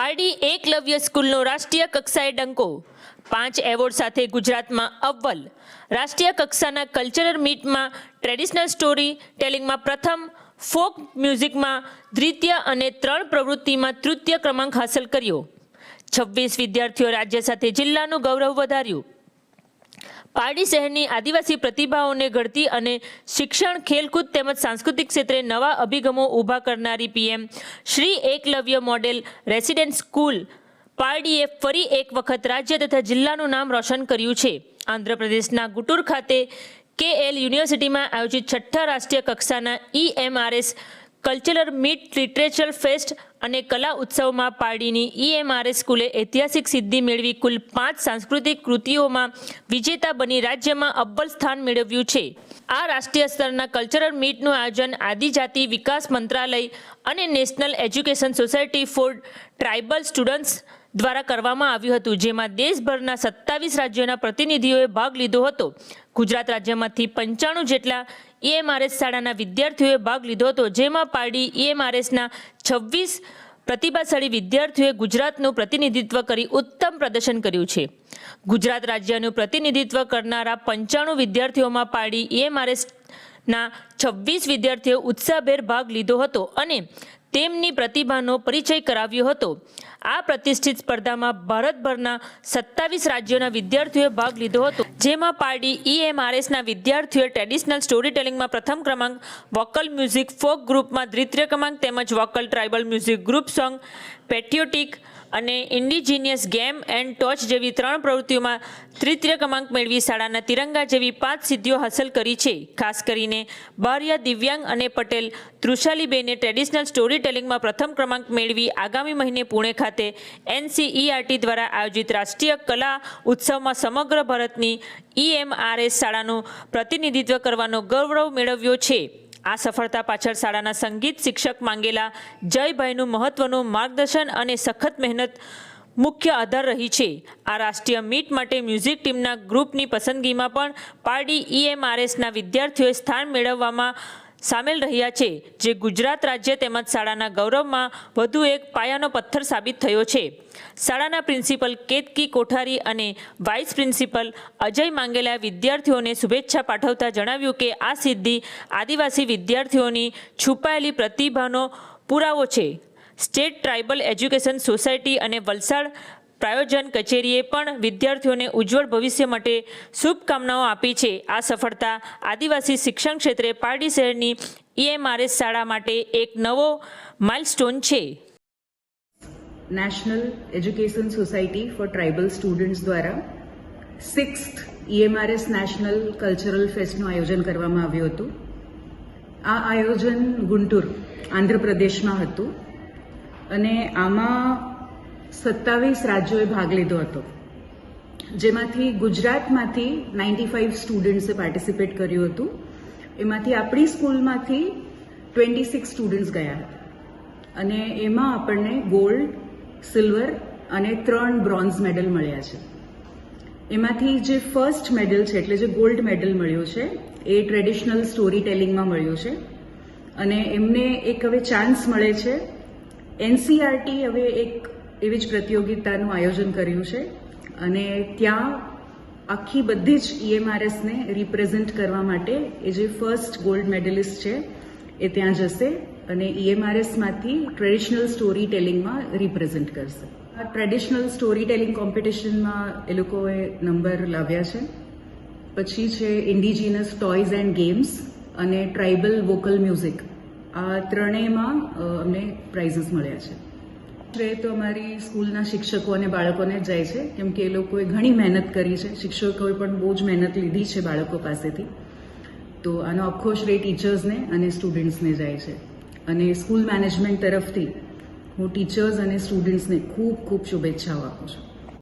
પારડી એકલવ્ય સ્કૂલનો રાષ્ટ્રીય કક્ષાએ ડંકો. પાંચ એવોર્ડ સાથે ગુજરાતમાં અવ્વલ. રાષ્ટ્રીય કક્ષાના કલ્ચરલ મીટમાં ટ્રેડિશનલ સ્ટોરી ટેલિંગમાં પ્રથમ, ફોક મ્યુઝિકમાં દ્વિતીય અને ત્રણ પ્રવૃત્તિમાં તૃતીય ક્રમાંક હાંસલ કર્યો. છવ્વીસ વિદ્યાર્થીઓ રાજ્ય સાથે જિલ્લાનું ગૌરવ વધાર્યું. પારડી શહેરની આદિવાસી પ્રતિભાઓને ઘડતી અને શિક્ષણ, ખેલકૂદ તેમજ સાંસ્કૃતિક ક્ષેત્રે નવા અભિગમો ઊભા કરનારી PM Shri Eklavya model resident school પારડીએ ફરી એક વખત રાજ્ય તથા જિલ્લાનું નામ રોશન કર્યું છે. આંધ્રપ્રદેશના ગુટુર ખાતે કેએલ યુનિવર્સિટીમાં આયોજિત છઠ્ઠા રાષ્ટ્રીય કક્ષાના EMRS cultural meet, literature fest અને કલા ઉત્સવમાં પારડીની ઈએમઆરએસ સ્કૂલે ઐતિહાસિક સિદ્ધિ મેળવી કુલ પાંચ સાંસ્કૃતિક કૃતિઓમાં વિજેતા બની રાજ્યમાં અવ્વલ સ્થાન મેળવ્યું છે. આ રાષ્ટ્રીય સ્તરના કલ્ચરલ મીટનું આયોજન આદિજાતિ વિકાસ મંત્રાલય અને national education society for tribal students દ્વારા કરવામાં આવ્યું હતું, જેમાં દેશભરના સત્તાવીસ રાજ્યોના પ્રતિનિધિઓએ ભાગ લીધો હતો. ગુજરાત રાજ્યમાંથી પંચાણું જેટલા ઈએમઆરએસ શાળાના વિદ્યાર્થીઓએ ભાગ લીધો હતો, જેમાં પારડી ઈએમઆરએસના છવ્વીસ પ્રતિભાશાળી વિદ્યાર્થીઓએ ગુજરાતનું પ્રતિનિધિત્વ કરી ઉત્તમ પ્રદર્શન કર્યું છે. ગુજરાત રાજ્યનું પ્રતિનિધિત્વ કરનારા પંચાણું વિદ્યાર્થીઓમાં પારડી ઈએમઆરએસ ના છવ્વીસ વિદ્યાર્થીઓ ઉત્સાહભેર ભાગ લીધો હતો અને તેમની પ્રતિભાનો પરિચય કરાવ્યો હતો. આ પ્રતિષ્ઠિત સ્પર્ધામાં ભારતભરના સત્તાવીસ રાજ્યોના વિદ્યાર્થીઓએ ભાગ લીધો હતો. જેમાં પારડી ઈએમઆરએસના વિદ્યાર્થીઓએ ટ્રેડિશનલ સ્ટોરી ટેલિંગમાં પ્રથમ ક્રમાંક વોકલ મ્યુઝિક ફોક ગ્રુપમાં દ્વિતીય ક્રમાંક તેમજ vocal tribal music group song patriotic અને ઇન્ડિજિનિયસ ગેમ એન્ડ ટોચ જેવી ત્રણ પ્રવૃત્તિઓમાં તૃતીય ક્રમાંક મેળવી શાળાના તિરંગા જેવી પાંચ સિદ્ધિઓ હાંસલ કરી છે. ખાસ કરીને બારિયા દિવ્યાંગ અને પટેલ તૃષાલીબેને ટ્રેડિશનલ સ્ટોરી ટેલિંગમાં પ્રથમ ક્રમાંક મેળવી આગામી મહિને પુણે ખાતે એનસીઈઆરટી દ્વારા આયોજિત રાષ્ટ્રીય કલા ઉત્સવમાં સમગ્ર ભારતની ઈએમઆરએસ શાળાનું પ્રતિનિધિત્વ કરવાનો ગૌરવ મેળવ્યો છે. આ સફળતા પાછળ શાળાના સંગીત શિક્ષક માંગેલા જયભાઈનું મહત્વનું માર્ગદર્શન અને સખત મહેનત મુખ્ય આધાર રહી છે. આ રાષ્ટ્રીય મીટ માટે મ્યુઝિક ટીમના ગ્રુપની પસંદગીમાં પણ પારડી ઈએમઆરએસના વિદ્યાર્થીઓએ સ્થાન મેળવવામાં સામેલ રહ્યા છે, જે ગુજરાત રાજ્ય તેમજ શાળાના ગૌરવમાં વધુ એક પાયાનો પથ્થર સાબિત થયો છે. શાળાના પ્રિન્સિપલ કેતકી કોઠારી અને વાઇસ પ્રિન્સિપલ અજય માંગેલા વિદ્યાર્થીઓને શુભેચ્છા પાઠવતા જણાવ્યું કે આ સિદ્ધિ આદિવાસી વિદ્યાર્થીઓની છુપાયેલી પ્રતિભાનો પુરાવો છે. સ્ટેટ ટ્રાઇબલ એજ્યુકેશન સોસાયટી અને વલસાડ પ્રાયોજન કચેરીએ પણ વિદ્યાર્થીઓને ઉજ્જવળ ભવિષ્ય માટે શુભકામનાઓ આપી છે. આ સફળતા આદિવાસી શિક્ષણ ક્ષેત્રે પારડી શહેરની ઈએમઆરએસ શાળા માટે એક નવો માઇલસ્ટોન છે. National education society for tribal students દ્વારા સિક્સ્થ ઈએમઆરએસ નેશનલ કલ્ચરલ ફેસ્ટનું આયોજન કરવામાં આવ્યું હતું. આ આયોજન ગુંટુર, આંધ્રપ્રદેશમાં હતું. અને આમાં સત્તાવીસ રાજ્યોએ ભાગ લીધો હતો. જેમાંથી ગુજરાતમાંથી નાઇન્ટી ફાઇવ સ્ટુડન્ટ્સે પાર્ટિસિપેટ કર્યું હતું. એમાંથી આપણી સ્કૂલમાંથી ટ્વેન્ટી સિક્સ સ્ટુડન્ટ્સ ગયા હતા. અને એમાં આપણને ગોલ્ડ, સિલ્વર અને ત્રણ બ્રોન્ઝ મેડલ મળ્યા છે. એમાંથી જે ફર્સ્ટ મેડલ છે, એટલે જે ગોલ્ડ મેડલ મળ્યો છે, એ ટ્રેડિશનલ સ્ટોરી ટેલિંગમાં મળ્યો છે. અને એમને એક હવે ચાન્સ મળે છે. એનસીઆરટી હવે એક એવી જ પ્રતિયોગિતાનું આયોજન કર્યું છે. અને ત્યાં આખી બધી જ ઈએમઆરએસને રિપ્રેઝેન્ટ કરવા માટે એ જે ફર્સ્ટ ગોલ્ડ મેડલિસ્ટ છે, એ ત્યાં જશે અને ઈએમઆરએસમાંથી ટ્રેડિશનલ સ્ટોરી ટેલિંગમાં રિપ્રેઝેન્ટ કરશે. આ ટ્રેડિશનલ સ્ટોરી ટેલિંગ કોમ્પિટિશનમાં એ લોકોએ નંબર લાવ્યા છે. પછી છે ઇન્ડિજિનસ ટોયઝ એન્ડ ગેમ્સ અને ટ્રાઇબલ વોકલ મ્યુઝિક આ ત્રણેયમાં અમને પ્રાઇઝીસ મળ્યા છે. શ્રેય તો અમારી સ્કૂલના શિક્ષકો અને બાળકોને જ જાય છે. કેમ કે એ લોકોએ ઘણી મહેનત કરી છે. શિક્ષકોએ પણ બહુ જ મહેનત લીધી છે બાળકો પાસેથી. તો આનો આખો શ્રેય ટીચર્સને અને સ્ટુડન્ટ્સને જાય છે. અને સ્કૂલ મેનેજમેન્ટ તરફથી હું ટીચર્સ અને સ્ટુડન્ટ્સને ખૂબ ખૂબ શુભેચ્છાઓ આપું છું.